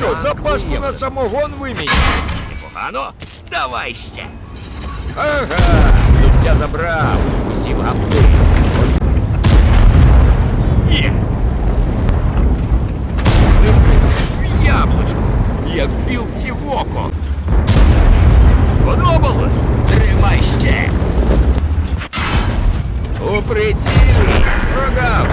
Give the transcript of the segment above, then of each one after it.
що, запаску на самогон вимінь? Непогано. Давай ще. Ага, суття забрав. Усім гамби. Є. Яблучко, як білці в око. Подобалось? Тримай ще. У прицілі. Прогав.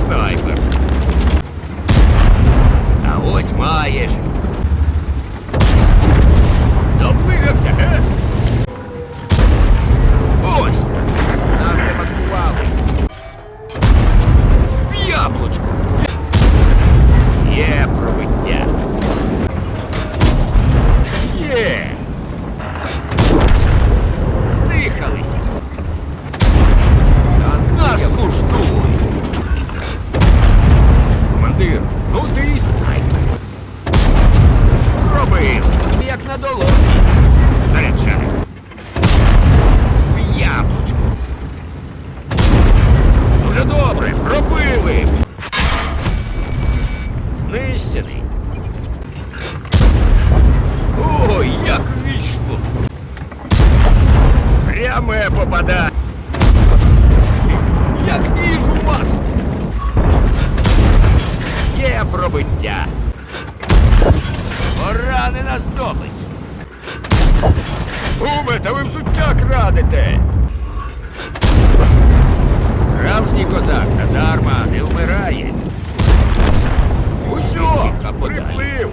Снайпер. А ось маєш. Доплигався, ге? На долоні. Заряджай. В яблучко. Дуже добре, пробили. Знищений. Ой, як вийшло. Пряме попадає. Як ніж у вас. Є пробиття. Поранена здобич. Куме, та ви взуття крадете. Справжній козак задарма не вмирає. Усьо, приплив.